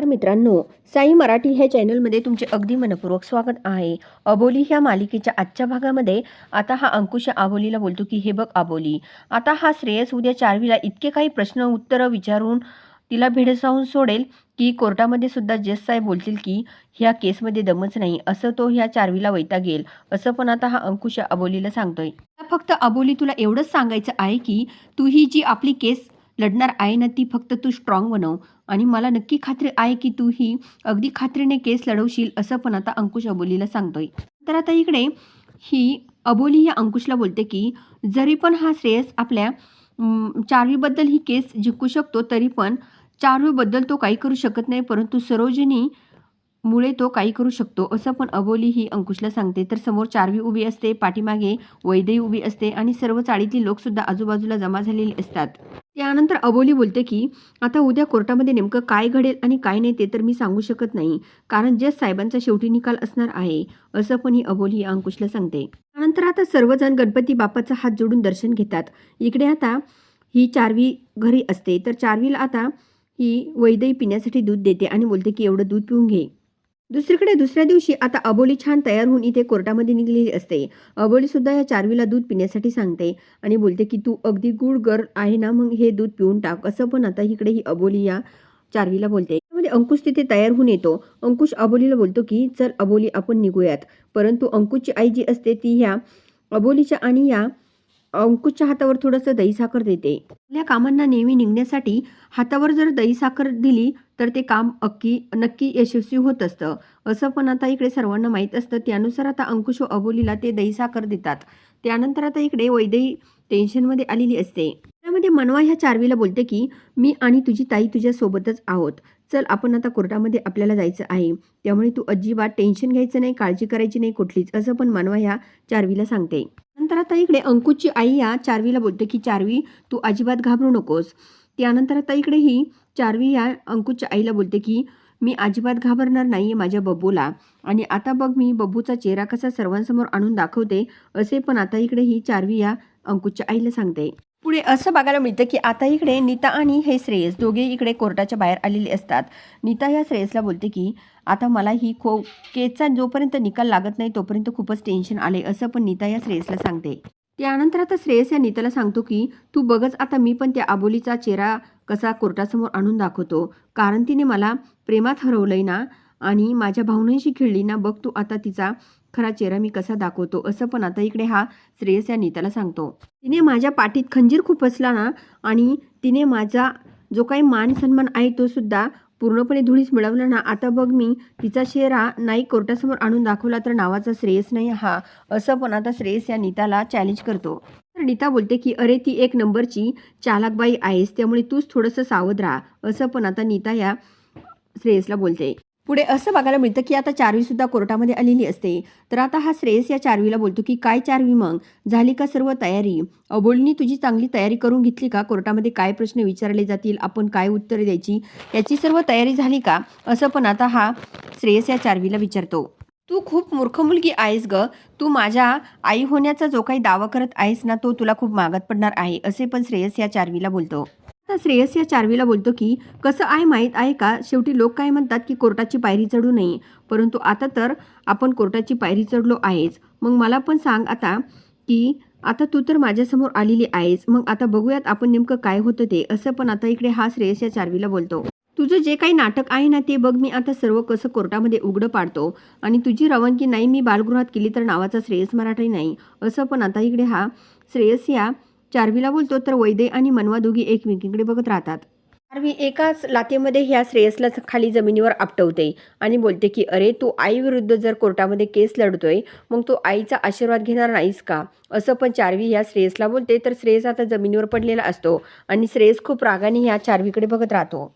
नमस्कार मित्रांनो साई मराठी ह्या चॅनलमध्ये तुमचे अगदी मनपूर्वक स्वागत आहे. अबोली ह्या मालिकेच्या आजच्या भागामध्ये आता हा अंकुश आबोलीला बोलतो की हे बघ आबोली आता हा श्रेयस उद्या चारवीला इतके काही प्रश्न उत्तरं विचारून तिला भेडसावून सोडेल की कोर्टामध्ये सुद्धा जज साहेब बोलतील की ह्या केसमध्ये दमच नाही असं तो ह्या चारवीला वैतागेल असं पण आता हा अंकुश अबोलीला सांगतोय. फक्त अबोली तुला एवढंच सांगायचं आहे की तू ही जी आपली केस लढणार आहे ना ती फक्त तू स्ट्रॉंग बनव. आणि मला नक्की खात्री आहे की तू ही अगदी खात्रीने केस लढवशील असं पण आता अंकुश अबोलीला सांगतोय. तर आता इकडे ही अबोली या अंकुशला बोलते की जरी पण हा श्रेयस आपल्या चारवीबद्दल ही केस जिंकू शकतो तरी पण चारवीबद्दल तो काही करू शकत नाही परंतु सरोजिनी मुळे तो काही करू शकतो. असं पण अबोली ही अंकुशला सांगते. तर समोर चारवी उभी असते पाठीमागे वैदई उभी असते आणि सर्व चाळीतली लोकसुद्धा आजूबाजूला जमा झालेली असतात. त्यानंतर अबोली बोलते की आता उद्या कोर्टामध्ये नेमकं काय घडेल आणि काय नाही ते तर मी सांगू शकत नाही. कारण जज साहेबांचा शेवटी निकाल असणार आहे. असं पण ही अबोली अंकुशला सांगते. त्यानंतर आता सर्वजण गणपती बाप्पाचा हात जोडून दर्शन घेतात. इकडे आता ही चारवी घरी असते. तर चारवीला आता ही वैदई पिण्यासाठी दूध देते आणि बोलते की एवढं दूध पिऊन घे. दुसरीकडे दुसऱ्या दिवशी आता अबोली छान तयार होऊन इथे कोर्टामध्ये निघलेली असते. अबोली सुद्धा या चारवीला दूध पिण्यासाठी सांगते आणि बोलते की तू अगदी गुड गर्ल आहे ना मग हे दूध पिऊन टाक. असं पण आता इकडे ही अबोली या चारवीला बोलते. त्यामध्ये अंकुश तिथे तयार होऊन येतो. अंकुश अबोलीला बोलतो की चल अबोली आपण निघूयात. परंतु अंकुशची आई जी असते ती ह्या अबोलीच्या आणि या अंकुशच्या हातावर थोडंसं दही साखर देते. आपल्या कामांना नेहमी निघण्यासाठी हातावर जर दही साखर दिली तर ते काम अक्की नक्की यशस्वी होत असतं. असं पण आता इकडे सर्वांना माहीत असतं. त्यानुसार आता अंकुश व अबोलीला ते दही साखर देतात. त्यानंतर आता इकडे वैदई टेन्शनमध्ये आलेली असते. त्यामध्ये मनवा ह्या चारवीला बोलते की मी आणि तुझी ताई तुझ्यासोबतच आहोत. चल आपण आता कोर्टामध्ये आपल्याला जायचं आहे. त्यामुळे तू अजिबात टेन्शन घ्यायचं नाही काळजी करायची नाही कुठलीच असं पण मनवा ह्या चारवीला सांगते. त्यानंतर आता इकडे अंकुशची आई या चारवीला बोलते की चारवी तू अजिबात घाबरू नकोस. त्यानंतर आता इकडे ही चारवी या अंकुशच्या आईला बोलते की मी अजिबात घाबरणार नाही आहे माझ्या बब्बूला आणि आता बघ मी बब्बूचा चेहरा कसा सर्वांसमोर आणून दाखवते असे पण आता इकडे ही चारवी या अंकुशच्या आईला सांगते. पुढे असं बघायला मिळतं की आता इकडे नीता आणि हे श्रेयस दोघे इकडे कोर्टाच्या बाहेर आलेले असतात. नीता या श्रेयसला बोलते की आता मला ही खो केसचा जोपर्यंत निकाल लागत नाही तोपर्यंत खूपच टेन्शन आले असं पण नीता या श्रेयसला सांगते. त्यानंतर आता श्रेयस या नीताला सांगतो की तू बघच आता मी पण त्या आबोलीचा चेहरा कसा कोर्टासमोर आणून दाखवतो. कारण तिने मला प्रेमात हरवलंय ना आणि माझ्या भावनांशी खेळली ना बघ तू आता तिचा खरा चेहरा मी कसा दाखवतो? असं पण आता इकडे हा श्रेयस या नीताला सांगतो. तिने माझ्या पाठीत खंजीर खूप असला ना आणि तिने माझा जो काही मान सन्मान आहे तो सुद्धा पूर्णपणे धुळीस मिळवला ना आता बघ मी तिचा चेहरा नाही कोर्टासमोर आणून दाखवला तर नावाचा श्रेयस नाही हा असं पण आता श्रेयस या नीताला चॅलेंज करतो. तर नीता बोलते की अरे ती एक नंबरची चालाकबाई आहेस त्यामुळे तूच थोडंसं सावध राहा. असं पण आता नीता या श्रेयसला बोलते. पुढे असं बघायला मिळतं की आता चारवी सुद्धा कोर्टामध्ये आलेली असते. तर आता हा श्रेयस या चारवीला बोलतो की काय चारवी मग? झाली का सर्व तयारी? अबोलनी तुझी चांगली तयारी करून घेतली का? कोर्टामध्ये काय प्रश्न विचारले जातील? आपण काय उत्तरे द्यायची? याची सर्व तयारी झाली का? असं पण आता हा श्रेयस या चारवीला विचारतो. तू खूप मूर्ख मुलगी आहेस ग. तू माझ्या आई होण्याचा जो काही दावा करत आहेस ना तो तुला खूप मागत पडणार आहे. असे पण श्रेयस या चारवीला बोलतो. आता श्रेयस या चारवीला बोलतो की कसं आहे माहीत आहे का? शेवटी लोक काय म्हणतात की कोर्टाची पायरी चढू नये. परंतु आता तर आपण कोर्टाची पायरी चढलो आहेच. मग मला पण सांग आता की आता तू तर माझ्यासमोर आलेली आहेस. मग आता बघूयात आपण नेमकं काय होतं ते. असं पण आता इकडे हा श्रेयस या चारवीला बोलतो. तुझं जे काही नाटक आहे ना ते बघ मी आता सर्व कसं कोर्टामध्ये उघडं पाडतो. आणि तुझी रवानगी नाही मी बालगृहात केली तर नावाचा श्रेयस मराठी नाही. असं पण आता इकडे हा श्रेयस या चारवीला बोलतो तर वैदे आणि मनवा दोघी एकमेकींकडे बघत राहतात. चारवी एकाच लातेमध्ये ह्या श्रेयसला खाली जमिनीवर आपटवते आणि बोलते की अरे तू आईविरुद्ध जर कोर्टामध्ये केस लढतोय मग तू आईचा आशीर्वाद घेणार नाहीस का? असं पण चारवी ह्या श्रेयसला बोलते. तर श्रेयस आता जमिनीवर पडलेला असतो आणि श्रेयस खूप रागाने ह्या चारवीकडे बघत राहतो.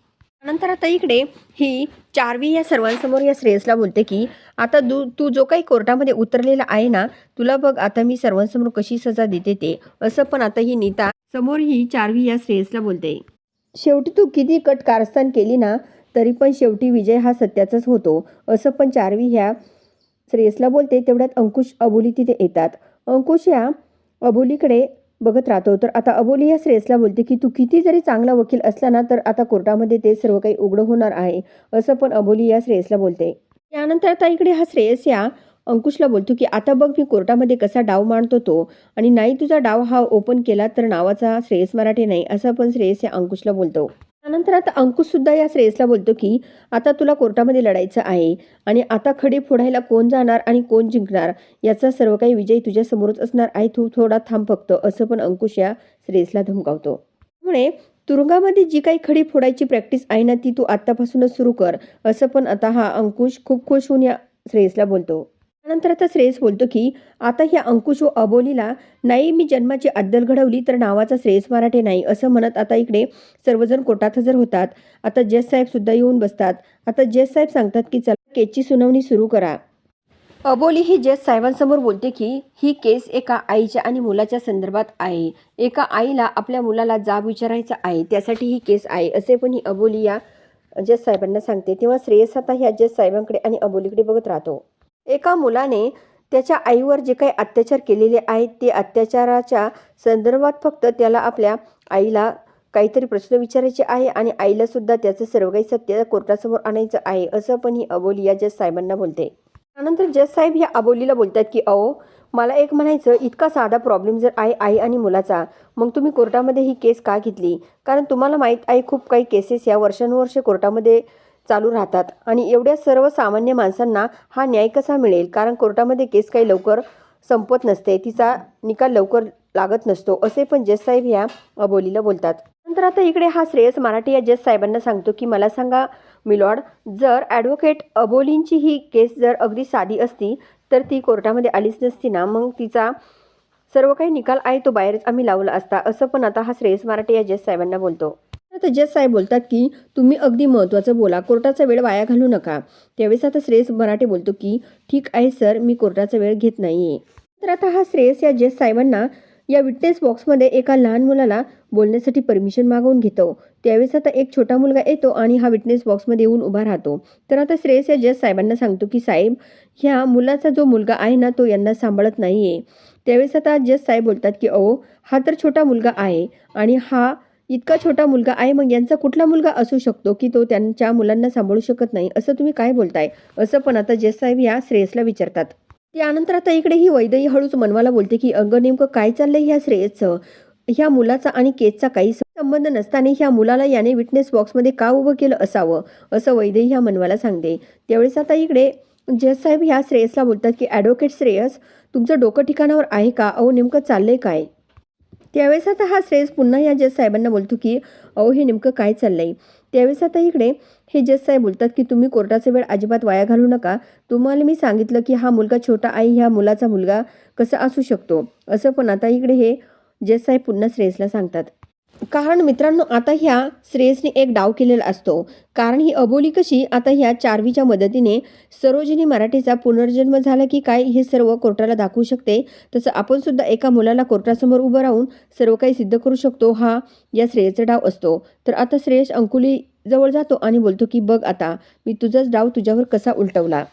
नंतर आता इकडे ही चारवी या सर्वांसमोर या श्रेयसला बोलते की आता दू तू जो काही कोर्टामध्ये उतरलेला आहे ना तुला बघ आता मी सर्वांसमोर कशी सजा देते ते. असं पण आता ही नीता समोर ही चारवी या श्रेयसला बोलते. शेवटी तू किती कट कारस्थान केली ना तरी पण शेवटी विजय हा सत्याचाच होतो. असं पण चारवी ह्या श्रेयसला बोलते. तेवढ्यात अंकुश अबोली तिथे येतात. अंकुश या अबोलीकडे बघत राहतो. तर आता अबोली या श्रेयसला बोलते की तू किती जरी चांगला वकील असला ना तर आता कोर्टामध्ये ते सर्व काही उघडं होणार आहे. असं पण अबोली या श्रेयसला बोलते. त्यानंतर आता इकडे हा श्रेयस या अंकुशला बोलतो की आता बघ मी कोर्टामध्ये कसा डाव मांडतो तो. आणि नाही तुझा डाव हा ओपन केला तर नावाचा श्रेयस मराठे नाही. असं पण श्रेयस या अंकुशला बोलतो. त्यानंतर आता अंकुशसुद्धा या श्रेयसला बोलतो की आता तुला कोर्टामध्ये लढायचं आहे आणि आता खडे फोडायला कोण जाणार आणि कोण जिंकणार? याचा सर्व काही विजय तुझ्यासमोरच असणार. आहे तू थोडा थांब फक्त. असं पण अंकुश या श्रेयसला धमकावतो. त्यामुळे तुरुंगामध्ये जी काही खडी फोडायची प्रॅक्टिस आहे ना ती तू आत्तापासूनच सुरू कर. असं पण आता हा अंकुश खूप खुश होऊन या श्रेयसला बोलतो. त्यानंतर आता श्रेयस बोलतो की आता ह्या अंकुश व अबोलीला नाही मी जन्माची अद्दल घडवली तर नावाचा श्रेयस मराठे नाही असं म्हणत आता इकडे सर्वजण कोर्टात हजर होतात. आता जज साहेब सुद्धा येऊन बसतात. आता जज साहेब सांगतात की चला केसची सुनावणी सुरू करा. अबोली ही जज साहेबांसमोर बोलते की ही केस एका आईच्या आणि मुलाच्या संदर्भात आहे. एका आईला आपल्या मुलाला जाब विचारायचा आहे त्यासाठी ही केस आहे असे पण ही अबोली या जज साहेबांना सांगते. तेव्हा श्रेयस आता ह्या जज साहेबांकडे आणि अबोलीकडे बघत राहतो. एका मुलाने त्याच्या आईवर जे काही अत्याचार केलेले आहेत ते अत्याचाराच्या संदर्भात फक्त त्याला आपल्या आईला काहीतरी प्रश्न विचारायचे आहे आणि आईला सुद्धा त्याचं सर्व काही सत्य कोर्टासमोर आणायचं आहे असं पण ही अबोली या जज साहेबांना बोलते. त्यानंतर जज साहेब ह्या अबोलीला बोलतात की अहो मला एक म्हणायचं इतका साधा प्रॉब्लेम जर आहे आई आणि मुलाचा मग तुम्ही कोर्टामध्ये ही केस का घेतली? कारण तुम्हाला माहीत आहे खूप काही केसेस या वर्षानुवर्षे कोर्टामध्ये चालू राहतात. आणि एवढ्या सर्व सामान्य माणसांना हा न्याय कसा मिळेल? कारण कोर्टामध्ये केस काही लवकर संपत नसते. तिचा निकाल लवकर लागत नसतो. असे पण जज साहेब ह्या अबोलीला बोलतात. नंतर आता इकडे हा श्रेयस मराठी या जज साहेबांना सांगतो की मला सांगा मिलॉर्ड जर ॲडव्होकेट अबोलींची ही केस जर अगदी साधी असती तर ती कोर्टामध्ये आलीच नसती ना? मग तिचा सर्व काही निकाल आहे तो बाहेरच आम्ही लावला असता. असं पण आता हा श्रेयस मराठी या जज साहेबांना बोलतो. आता जज साहेब बोलतात की तुम्ही अगदी महत्त्वाचं बोला. कोर्टाचा वेळ वाया घालू नका. त्यावेळेस आता श्रेयस मराठे बोलतो की ठीक आहे सर मी कोर्टाचा वेळ घेत नाही आहे तर आता हा श्रेयस या जज साहेबांना या विटनेस बॉक्समध्ये एका लहान मुलाला बोलण्यासाठी परमिशन मागवून घेतो. त्यावेळेस आता एक छोटा मुलगा येतो आणि हा विटनेस बॉक्समध्ये येऊन उभा राहतो. तर आता श्रेयस या जज साहेबांना सांगतो की साहेब ह्या मुलाचा जो मुलगा आहे ना तो यांना सांभाळत नाही आहे त्यावेळेस आता जज साहेब बोलतात की अहो हा तर छोटा मुलगा आहे आणि हा इतका छोटा मुलगा आहे मग यांचा कुठला मुलगा असू शकतो की तो त्यांच्या मुलांना सांभाळू शकत नाही? असं तुम्ही काय बोलताय? असं पण आता जज साहेब या श्रेयसला विचारतात. त्यानंतर आता इकडे ही वैदई हळूच मनवाला बोलते की अगं नेमकं काय चाललंय ह्या श्रेयसचं? ह्या मुलाचा आणि केसचा काही संबंध नसताना ह्या मुलाला याने विटनेस बॉक्समध्ये का उभं केलं असावं? असं वैदई ह्या मनवाला सांगते. त्यावेळेस आता इकडे जयसाहेब ह्या श्रेयसला बोलतात की ॲडव्होकेट श्रेयस तुमचं डोकं ठिकाणावर आहे का? अहो नेमकं चाललंय काय? त्यावेळेस आता हा श्रेयस पुन्हा या जज साहेबांना बोलतो की अहो हे नेमकं काय चाललंय? त्यावेळेस आता इकडे हे जज साहेब बोलतात की तुम्ही कोर्टाचा वेळ अजिबात वाया घालू नका. तुम्हाला मी सांगितलं की हा मुलगा छोटा आई ह्या मुलाचा मुलगा कसा असू शकतो? असं पण आता इकडे हे जज साहेब पुन्हा श्रेयसला सांगतात. कारण मित्रांनो आता ह्या श्रेयसने एक डाव केलेला असतो. कारण ही अबोली कशी आता ह्या चारवीच्या मदतीने सरोजिनी मराठीचा पुनर्जन्म झाला की काय हे सर्व कोर्टाला दाखवू शकते. तसं आपण सुद्धा एका मुलाला कोर्टासमोर उभं राहून सर्व काही सिद्ध करू शकतो. हा या श्रेयसचा डाव असतो. तर आता श्रेयस अंकुली जवळ जातो आणि बोलतो की बघ आता मी तुझाच डाव तुझ्यावर कसा उलटवला?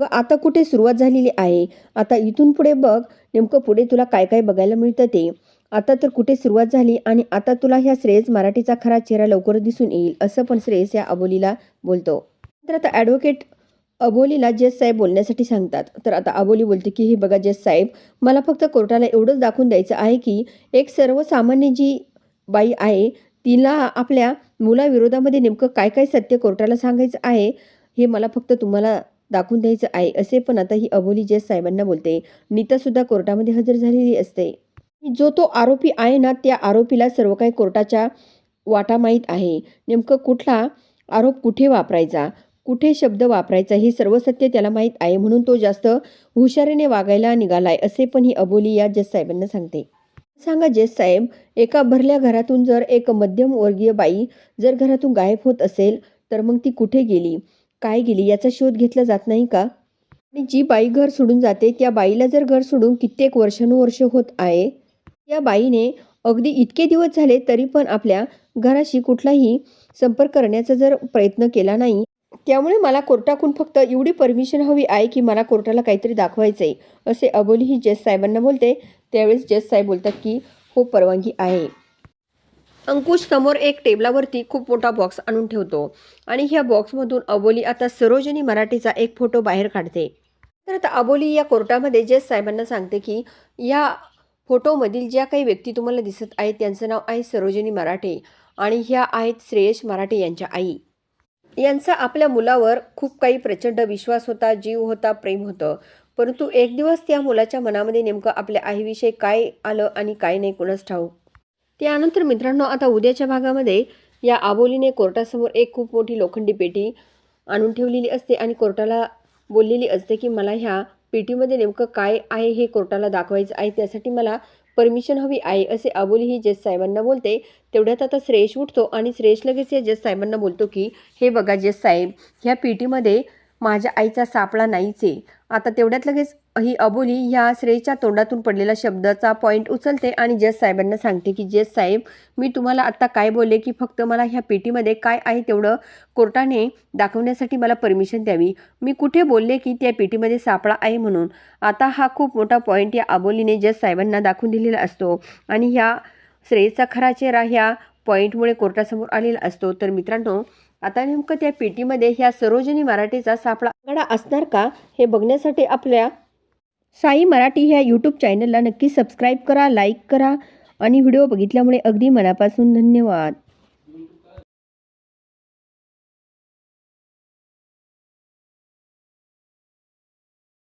ग आता कुठे सुरुवात झालेली आहे? आता इथून पुढे बघ नेमकं पुढे तुला काय काय बघायला मिळतं ते. आता तर कुठे सुरुवात झाली आणि आता तुला ह्या श्रेयस मराठीचा खरा चेहरा लवकर दिसून येईल असं पण श्रेयस या अबोलीला बोलतो. तर आता ॲडव्होकेट अबोलीला जज साहेब बोलण्यासाठी सांगतात तर आता अबोली बोलते की हे बघा जज साहेब मला फक्त कोर्टाला एवढंच दाखवून द्यायचं आहे की एक सर्वसामान्य जी बाई आहे तिला आपल्या मुलाविरोधामध्ये नेमकं काय काय सत्य कोर्टाला सांगायचं आहे हे मला फक्त तुम्हाला दाखवून द्यायचं आहे असे पण आता ही अबोली जज साहेबांना बोलते. नीतासुद्धा कोर्टामध्ये हजर झालेली असते. जो तो आरोपी आहे ना त्या आरोपीला सर्व काही कोर्टाच्या वाटा माहीत आहे. नेमकं कुठला आरोप कुठे वापरायचा? कुठे शब्द वापरायचा? हे सर्व सत्य त्याला माहीत आहे म्हणून तो जास्त हुशारीने वागायला निघालाय असे पण ही अबोली या जज साहेबांना सांगते. सांगा जज साहेब एका भरल्या घरातून जर एक मध्यमवर्गीय बाई जर घरातून गायब होत असेल तर मग ती कुठे गेली? काय गेली? याचा शोध घेतला जात नाही का? आणि जी बाई घर सोडून जाते त्या बाईला जर घर सोडून कित्येक वर्षानुवर्ष होत आहे या बाईने अगदी इतके दिवस झाले तरी पण आपल्या घराशी कुठलाही संपर्क करण्याचा जर प्रयत्न केला नाही त्यामुळे मला कोर्टाकडून फक्त एवढी परमिशन हवी आहे की मला कोर्टाला काहीतरी दाखवायचं आहे असे अबोली ही जज साहेबांना बोलते. त्यावेळेस जज साहेब बोलतात की हो परवानगी आहे. अंकुश समोर एक टेबलावरती खूप मोठा बॉक्स आणून ठेवतो आणि ह्या बॉक्समधून अबोली आता सरोजिनी मराठीचा एक फोटो बाहेर काढते. तर आता अबोली या कोर्टामध्ये जज साहेबांना सांगते की या फोटोमधील ज्या काही व्यक्ती तुम्हाला दिसत आहेत त्यांचं नाव आहे सरोजिनी मराठे आणि ह्या आहेत श्रेयश मराठे यांच्या आई. यांचा आपल्या मुलावर खूप काही प्रचंड विश्वास होता जीव होता प्रेम होतं. परंतु एक दिवस त्या मुलाच्या मनामध्ये नेमकं आपल्या आईविषयी काय आलं आणि काय नाही कुणास ठाऊक. त्यानंतर मित्रांनो आता उद्याच्या भागामध्ये या आबोलीने कोर्टासमोर एक खूप मोठी लोखंडी पेटी आणून ठेवलेली असते आणि कोर्टाला बोललेली असते की मला ह्या पेटीमध्ये नेमकं काय आहे हे कोर्टाला दाखवायचं आहे त्यासाठी मला परमिशन हवी आहे असे अबोली ही जज साहेबांना बोलते. तेवढ्यात आता श्रेयश उठतो आणि श्रेयश लगेच या जज साहेबांना बोलतो की हे बघा जज साहेब ह्या पेटीमध्ये माझ्या आईचा सापळा नाहीच. आहे आता तेवढ्यात लगेच ही अबोली ह्या श्रेयच्या तोंडातून पडलेला शब्दाचा पॉईंट उचलते आणि जज साहेबांना सांगते की जज साहेब मी तुम्हाला आत्ता काय बोलले की फक्त मला ह्या पेटीमध्ये काय आहे तेवढं कोर्टाने दाखवण्यासाठी मला परमिशन द्यावी. मी कुठे बोलले की त्या पेटीमध्ये सापळा आहे म्हणून. आता हा खूप मोठा पॉईंट या अबोलीने जज साहेबांना दाखवून दिलेला असतो. आणि ह्या श्रेयचा खरा चेहरा ह्या पॉईंटमुळे कोर्टासमोर आलेला असतो. तर मित्रांनो आता नेमकं त्या पेटीमध्ये ह्या सरोजिनी मराठीचा सापळा आघाडा असणार का हे बघण्यासाठी आपल्या साई मराठी ह्या यूट्यूब चॅनलला नक्की सबस्क्राईब करा लाईक करा आणि व्हिडिओ बघितल्यामुळे अगदी मनापासून धन्यवाद.